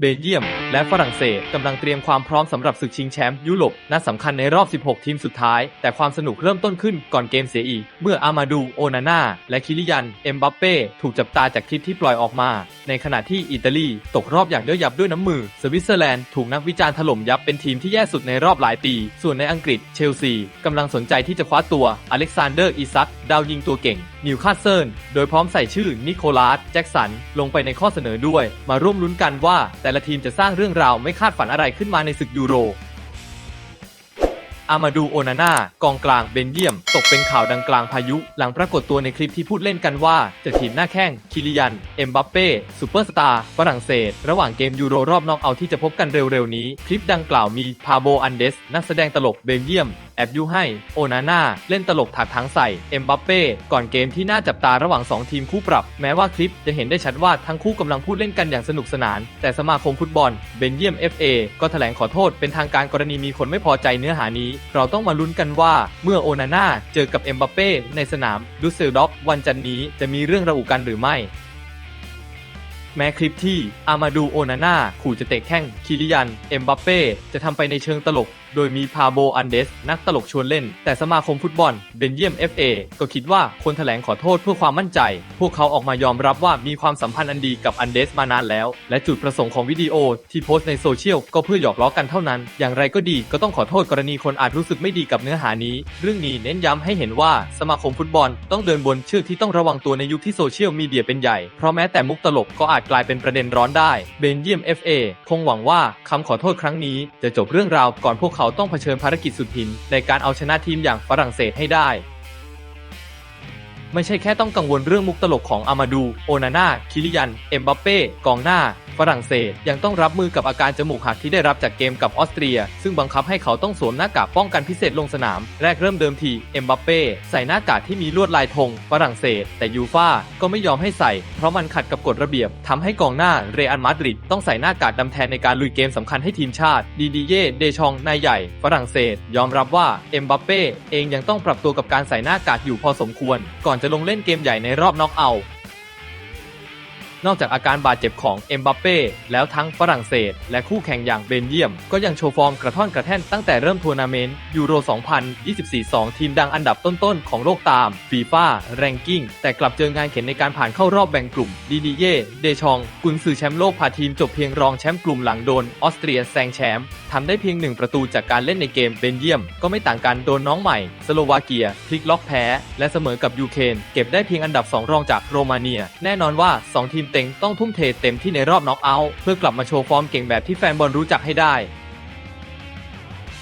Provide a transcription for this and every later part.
เบลเยียม และฝรั่งเศสกำลังเตรียมความพร้อมสำหรับศึกชิงแชมป์ยุโรปนัดสำคัญในรอบ 16 ทีมสุดท้าย แต่ความสนุกเริ่มต้นขึ้นก่อนเกมเสียอีก เมื่ออามาดู โอนาน่า และคิริยัน เอ็มบัปเป้ถูกจับตาจากคลิปที่ปล่อยออกมา ในขณะที่อิตาลี ตกรอบอย่างเย้ยยับด้วยน้ำมือ สวิตเซอร์แลนด์ถูกนักวิจารณ์ถล่มยับเป็นทีมที่แย่สุดในรอบหลายปี ส่วนในอังกฤษเชลซีกำลังสนใจที่จะคว้าตัวอเล็กซานเดอร์อิซักดาวยิงตัวเก่งนิวคาสเซิลโดยพร้อมใส่ชื่อนิโคลัสแจ็กสัน ลงไปในข้อเสนอด้วย มาร่วมลุ้นกันว่า แต่ละทีมจะสร้างเรื่องราวไม่คาดฝันอะไรขึ้นมาในศึกยูโรอามาดูโอนาน่ากองกลางเบนเยียม ตกเป็นข่าวดังกลางพายุ หลังปรากฏตัวในคลิปที่พูดเล่นกันว่า จะถีบหน้าแข้ง คิริยัน เอ็มบัปเป้ซูเปอร์สตาร์ฝรั่งเศส ระหว่างเกมยูโรรอบนอกเอาที่จะพบกันเร็วๆนี้ คลิปดังกล่าวมีพาโบอันเดส นักแสดงตลกเบนเยียม แอบยุให้ โอนาน่า เล่นตลกถักทั้งใส่ เอ็มบัปเป้ ก่อนเกมที่น่าจับตาระหว่าง 2 ทีมคู่ปรับ แม้ว่าคลิปจะเห็นได้ชัดว่าทั้งคู่กำลังพูดเล่นกันอย่างสนุกสนาน แต่สมาคมฟุตบอลเบนเยียม FA ก็แถลงขอโทษเป็นทางการกรณีมีคนไม่พอใจเนื้อหานี้ เราต้องมาลุ้นกันว่า เมื่อโอนาน่าเจอกับเอ็มบัปเป้ในสนามดูเซลดอฟวันจันนี้จะมีเรื่องระอุกันหรือไม่แม้คลิปที่อามาดูโอนาน่าขู่จะเตะแข้งคิริยัน เอ็มบัปเป้ จะทำไปในเชิงตลก โดยมีพาโบอันเดส นักตลกชวนเล่น แต่สมาคมฟุตบอลเบนเยียม FA ก็คิดว่าควรแถลงขอโทษเพื่อความมั่นใจ พวกเขาออกมายอมรับว่ามีความสัมพันธ์อันดีกับอันเดสมานานแล้ว และจุดประสงค์ของวิดีโอที่โพสต์ในโซเชียลก็เพื่อหยอกล้อกันเท่านั้น อย่างไรก็ดีก็ต้องขอโทษกรณีคนอาจรู้สึกไม่ดีกับเนื้อหานี้ เรื่องนี้เน้นย้ำให้เห็นว่าสมาคมฟุตบอลต้องเดินบนเชือกที่ต้องระวังตัวในยุคที่โซเชียลมีเดียเป็นใหญ่ เพราะแม้แต่มุกตลกก็อาจกลายเป็นประเด็นร้อนได้ เบนเยียม FA คงหวังว่าคำขอโทษครั้งนี้จะจบเรื่องราวก่อนพวกเขาต้องเผชิญภารกิจสุดหินในการเอาชนะทีมอย่างฝรั่งเศสให้ได้ ไม่ใช่แค่ต้องกังวลเรื่องมุกตลกของอามาดู โอนาน่า คิริยัน เอ็มบัปเป้ กองหน้า ฝรั่งเศส ยังต้องรับมือกับอาการจมูกหักที่ได้รับจากเกมกับออสเตรีย ซึ่งบังคับให้เขาต้องสวมหน้ากากป้องกันพิเศษลงสนาม แรกเริ่มเดิมที เอ็มบัปเป้ใส่หน้ากากที่มีลวดลายธงฝรั่งเศส แต่ยูฟ่าก็ไม่ยอมให้ใส่ เพราะมันขัดกับกฎระเบียบทำให้กองหน้าเรอัลมาดริดต้องใส่หน้ากากดำแทนในการลุยเกมสำคัญให้ทีมชาติ ดีดีเย่ เดชอง นายใหญ่ ฝรั่งเศส ยอมรับว่าเอ็มบัปเป้เองยังต้องปรับตัวกับการใส่หน้ากากอยู่พอสมควร ก่อนจะลงเล่นเกมใหญ่ในรอบน็อกเอาท์ นอกจากอาการบาดเจ็บของเอ็มบัปเป้แล้วทั้งฝรั่งเศส และคู่แข่งอย่างเบนเยียม ก็ยังโชว์ฟอร์มกระท่อนกระแท่นตั้งแต่เริ่มทัวร์นาเมนต์ยูโร 2024 2 ทีมดังอันดับต้นๆ ของโลกตามฟีฟ่าแรงกิ้งแต่กลับเจองานเข็นในการผ่านเข้ารอบแบ่งกลุ่มดีดีเย่เดชอง กุนซือแชมป์โลกพาทีมจบเพียงรองแชมป์กลุ่มหลังโดนออสเตรียแซงแชมป์ทำได้เพียงหนึ่งประตูจากการเล่นในเกมเบนเยียม ก็ไม่ต่างกันโดนน้องใหม่ สโลวาเกียพลิกล็อกแพ้ และเสมอกับยูเครนเก็บได้เพียงอันดับ 2 รองจากโรมาเนีย แน่นอนว่า 2 ทีมเต็งต้องทุ่มเทเต็มที่ในรอบน็อกเอาท์เพื่อกลับมาโชว์ฟอร์มเก่งแบบที่แฟนบอลรู้จักให้ได้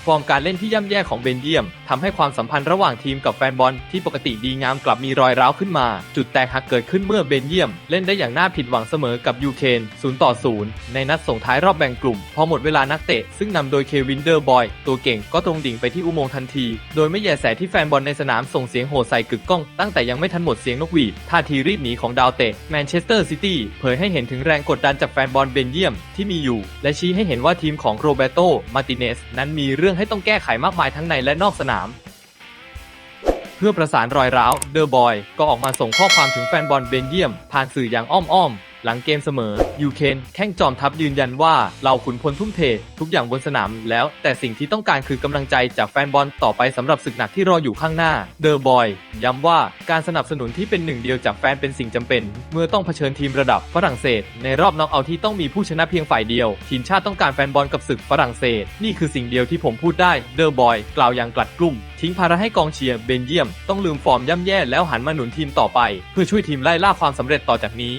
ฟอร์มการเล่นที่ย่ำแย่ของเบนเยียมทำให้ความสัมพันธ์ระหว่างทีมกับแฟนบอลที่ปกติดีงามกลับมีรอยร้าวขึ้นมา จุดแตกหักเกิดขึ้นเมื่อเบนเยียม เล่นได้อย่างน่าผิดหวังเสมอกับยูเครน0ต่อ0ในนัดส่งท้ายรอบแบ่งกลุ่ม พอหมดเวลานักเตะ ซึ่งนำโดยเควินเดอร์บอย ตัวเก่งก็ตรงดิ่งไปที่อุโมงค์ทันที โดยไม่แยแสที่แฟนบอลในสนามส่งเสียงโห่ใส่กึกก้อง ตั้งแต่ยังไม่ทันหมดเสียงนกหวีดท่าทีรีบหนีของดาวเตะแมนเชสเตอร์ซิตี้เผยให้เห็นถึงแรงกดดันจากแฟนบอลเบนเยียมที่มีอยู่ และชี้ให้เห็นว่าทีมของโรเบโตมาติเนสนั้นมีเรื่องให้ต้องแก้ไขมากมายทั้งในและนอกสนาม เพื่อประสานรอยร้าวเดอะบอยก็ออกมาส่งข้อความถึงแฟนบอลเบนเยียม ผ่านสื่ออย่างอ้อมๆ หลังเกมเสมอ ยูเคนแข้งจอมทัพยืนยันว่าเราขุนพลทุ่มเท ทุกอย่างบนสนามแล้ว แต่สิ่งที่ต้องการคือกำลังใจจากแฟนบอลต่อไปสำหรับศึกหนักที่รออยู่ข้างหน้า เดอะบอยย้ำว่าการสนับสนุนที่เป็นหนึ่งเดียวจากแฟนเป็นสิ่งจำเป็น เมื่อต้องเผชิญทีมระดับฝรั่งเศส ในรอบน็อกเอาท์ที่ต้องมีผู้ชนะเพียงฝ่ายเดียว ทีมชาติต้องการแฟนบอลกับศึกฝรั่งเศส นี่คือสิ่งเดียวที่ผมพูดได้เดอะบอยกล่าวอย่างกลัดกลุ่มทิ้งภาระให้กองเชียร์เบนเยียม ต้องลืมฟอร์มย่ำแย่แล้วหันมาหนุนทีมต่อไป เพื่อช่วยทีมไล่ล่าความสำเร็จต่อจากนี้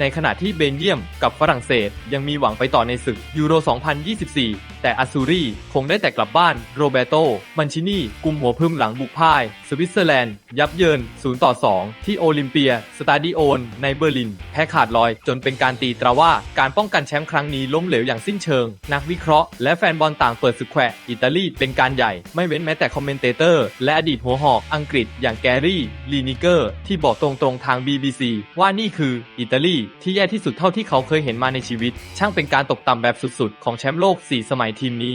ในขณะที่เบนเยียมกับฝรั่งเศสยังมีหวังไปต่อในศึกยูโร 2024 แต่อาซูรีคงได้แต่กลับบ้านโรเบโต มันชินี่กุมหัวพึมหลังบุกพ่าย สวิตเซอร์แลนด์ ยับเยิน 0 ต่อ 2 ที่โอลิมเปีย สตาดิโอนในเบอร์ลิน แพ้ขาดลอยจนเป็นการตีตราว่าการป้องกันแชมป์ครั้งนี้ล้มเหลวอย่างสิ้นเชิง นักวิเคราะห์และแฟนบอลต่างเปิดศึกแขวอิตาลีเป็นการใหญ่ไม่เว้นแม้แต่คอมเมนเตเตอร์ และอดีตหัวหอกอังกฤษอย่างแกรี่ลีนิเกอร์ที่บอกตรงๆทาง BBC ว่านี่คืออิตาลีที่แย่ที่สุดเท่าที่เขาเคยเห็นมาในชีวิต ช่างเป็นการตกต่ำแบบสุดๆ ของแชมป์โลก 4 สมัยทีมนี้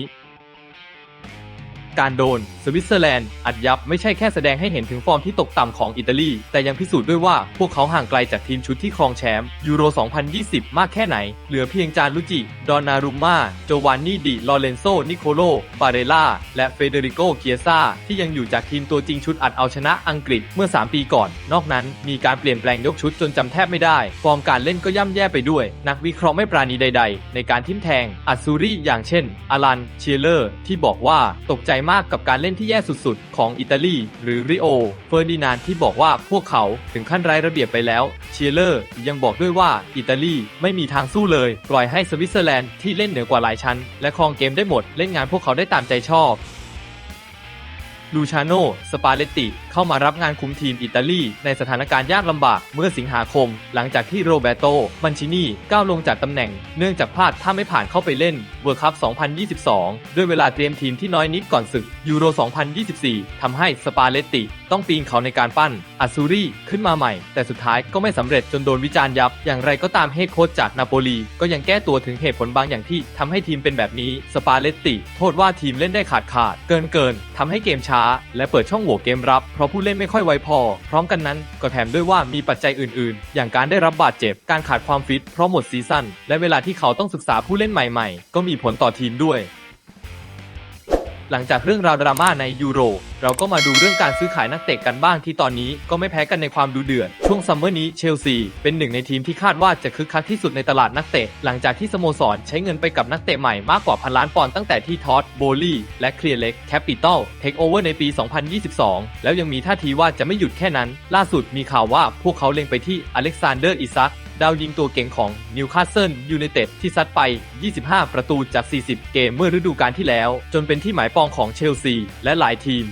การโดน สวิตเซอร์แลนด์ อัดยับไม่ใช่แค่แสดงให้เห็นถึงฟอร์มที่ตกต่ำของอิตาลี แต่ยังพิสูจน์ด้วยว่าพวกเขาห่างไกลจากทีมชุดที่ครองแชมป์ยูโร 2020 มากแค่ไหน เหลือเพียงจานลุจิ ดอนนารุมมาโจวานนี่ดิลอเรนโซ นิโคโล บาเรล่า และเฟเดริโก เกียซาที่ยังอยู่จากทีมตัวจริงชุดอัดเอาชนะอังกฤษเมื่อ 3 ปีก่อน นอกนั้นมีการเปลี่ยนแปลงยกชุดจนจำแทบไม่ได้ ฟอร์มการเล่นก็ย่ำแย่ไปด้วย นักวิเคราะห์ไม่ปราณีใด ๆ ในการทิมแทงอัซซูรีอย่างเช่นอารันเชียเลอร์ ที่บอกว่าตกใจมากกับการเล่นที่แย่สุดๆ ของอิตาลี หรือริโอ เฟอร์ดินานที่บอกว่าพวกเขาถึงขั้นไร้ระเบียบไปแล้ว เชียเลอร์ยังบอกด้วยว่าอิตาลีไม่มีทางสู้เลย ปล่อยให้สวิตเซอร์แลนด์ที่เล่นเหนือกว่าหลายชั้น และครองเกมได้หมดเล่นงานพวกเขาได้ตามใจชอบ ลูชาโน สปาเลตติ เข้ามารับงานคุมทีมอิตาลี ในสถานการณ์ยากลำบากเมื่อสิงหาคม หลังจากที่โรเบโตมันชินีก้าวลงจากตำแหน่ง เนื่องจากพลาดถ้าไม่ผ่านเข้าไปเล่นเวิร์คัพ 2022 ด้วยเวลาเตรียมทีมที่น้อยนิดก่อนศึกยูโร 2024 ทำให้สปาเลตติ ต้องปีนเขาในการปั้นอัซซูรีขึ้นมาใหม่ แต่สุดท้ายก็ไม่สำเร็จจนโดนวิจารณ์ยับ อย่างไรก็ตามเฮดโค้ชจากนาโปลีก็ยังแก้ตัวถึงเหตุผลบางอย่างที่ทำให้ทีมเป็นแบบนี้สปาเลตติ โทษว่าทีมเล่นได้ขาดขาดเกินเกินทำให้เกมช้าและเปิดช่องโหว่เกมรับ เพราะผู้เล่นไม่ค่อยไวพอ พร้อมกันนั้นก็แถมด้วยว่ามีปัจจัยอื่นๆ อย่างการได้รับบาดเจ็บการขาดความฟิตเพราะหมดซีซั่นและเวลาที่เขาต้องศึกษาผู้เล่นใหม่ๆ ก็มีผลต่อทีมด้วย หลังจากเรื่องราวดราม่าในยูโร เราก็มาดูเรื่องการซื้อขายนักเตะกันบ้างที่ตอนนี้ก็ไม่แพ้กันในความดูเดือด ช่วงซัมเมอร์นี้เชลซีเป็นหนึ่งในทีมที่คาดว่าจะคึกคักที่สุดในตลาดนักเตะ หลังจากที่สโมสรใช้เงินไปกับนักเตะใหม่มากกว่าพันล้านปอนด์ตั้งแต่ที่ทอดโบลี่ และเคลียร์เล็กแคปิตอลเทคโอเวอร์ในปี 2022 แล้วยังมีท่าทีว่าจะไม่หยุดแค่นั้น ล่าสุดมีข่าวว่าพวกเขาเล็งไปที่อเล็กซานเดอร์อิซัก ดาวยิงตัวเก่งของนิวคาสเซิลยูไนเต็ดที่ซัดไป 25 ประตูจาก 40 เกมเมื่อฤดูกาลที่แล้ว จนเป็นที่หมายปองของเชลซีและหลายทีม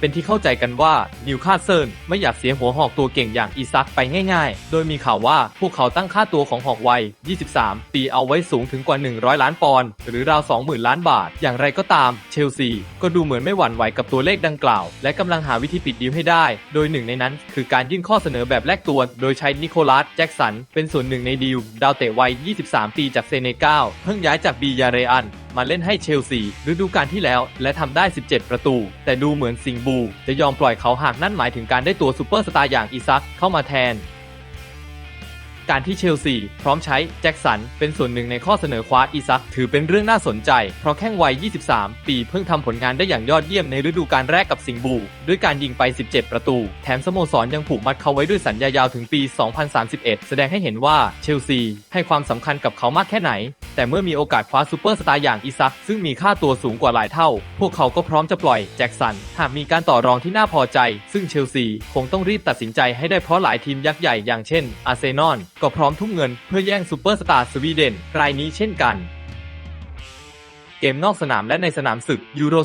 เป็นที่เข้าใจกันว่านิวคาสเซิลไม่อยากเสียหัวหอกตัวเก่งอย่างอีซักไปง่ายๆ โดยมีข่าวว่าพวกเขาตั้งค่าตัวของหอกวัย 23 ปีเอาไว้สูงถึงกว่า 100 ล้านปอนด์หรือราว 20,000 ล้านบาท อย่างไรก็ตาม เชลซี ก็ดูเหมือนไม่หวั่นไหวกับตัวเลขดังกล่าว และกำลังหาวิธีปิดดีลให้ได้ โดยหนึ่งในนั้น คือการยื่นข้อเสนอแบบแลกตัว โดยใช้นิโคลัสแจ็กสันเป็นส่วนหนึ่งในดีลดาวเตะวัย 23 ปีจากเซเนกัลเพิ่งย้ายจากบียาเรอัน มาเล่นให้เชลซีฤดูกาลที่แล้ว และทำได้ 17 ประตู แต่ดูเหมือนสิงบู จะยอมปล่อยเขาหากนั่นหมายถึงการได้ตัวซูเปอร์สตาร์อย่างอีซักเข้ามาแทนการที่เชลซีพร้อมใช้แจ็คสันเป็นส่วนหนึ่งในข้อเสนอคว้าอีซักถือเป็นเรื่องน่าสนใจ เพราะแข้งวัย 23 ปีเพิ่งทำผลงานได้อย่างยอดเยี่ยมในฤดูกาลแรกกับสิงบู ด้วยการยิงไป 17 ประตู แถมสโมสรยังผูกมัดเขาไว้ด้วยสัญญายาวถึงปี 2031 แสดงให้เห็นว่าเชลซีให้ความสำคัญกับเขามากแค่ไหน แต่เมื่อมีโอกาสคว้าซูเปอร์สตาร์อย่างอีซักซึ่งมีค่าตัวสูงกว่าหลายเท่า พวกเขาก็พร้อมจะปล่อยแจ็คสัน หากมีการต่อรองที่น่าพอใจ ซึ่งเชลซีคงต้องรีบตัดสินใจให้ได้เพราะหลายทีมยักษ์ใหญ่อย่างเช่น อาร์เซนอลก็พร้อมทุ่มเงินเพื่อแย่งซูเปอร์สตาร์สวีเดนรายนี้เช่นกันเกมนอกสนามและในสนามศึกยูโร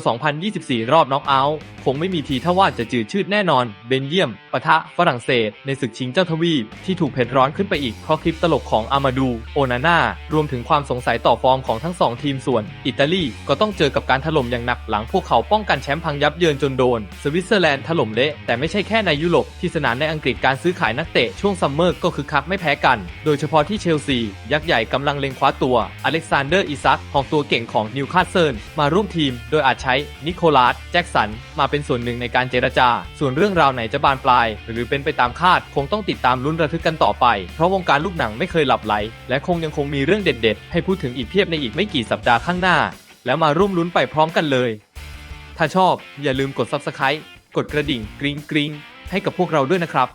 2024 รอบน็อกเอาท์คงไม่มีทีท่าว่าจะจืดชืดแน่นอน เบนเยียมปะทะฝรั่งเศส ในศึกชิงเจ้าทวีปที่ถูกเผ็ดร้อนขึ้นไปอีกเพราะคลิปตลกของอามาดู โอนาน่า รวมถึงความสงสัยต่อฟอร์มของทั้งสองทีมส่วน อิตาลีก็ต้องเจอกับการถล่มอย่างหนักหลังพวกเขาป้องกันแชมป์พังยับเยินจนโดน สวิตเซอร์แลนด์ถล่มเละ แต่ไม่ใช่แค่ในยุโรปที่สนามในอังกฤษการซื้อขายนักเตะช่วงซัมเมอร์ก็คือคักไม่แพ้กัน โดยเฉพาะที่เชลซี ยักษ์ใหญ่กำลังเล็งคว้าตัวอเล็กซานเดอร์อิซักของตัวเก่งของนิวคาสเซิลมาร่วมทีม โดยอาจใช้นิโคลัสแจ็คสันมาเป็นส่วนหนึ่งในการเจรจา ส่วนเรื่องราวไหนจะบานปลาย หรือเป็นไปตามคาด คงต้องติดตามลุ้นระทึกกันต่อไป เพราะวงการลูกหนังไม่เคยหลับไหล และคงยังคงมีเรื่องเด็ด ๆ ให้พูดถึงอีกเพียบในอีกไม่กี่สัปดาห์ข้างหน้า แล้วมาร่วมลุ้นไปพร้อมกันเลย ถ้าชอบอย่าลืมกด Subscribe กดกระดิ่งกริ๊งกริ๊งให้กับพวกเราด้วยนะครับ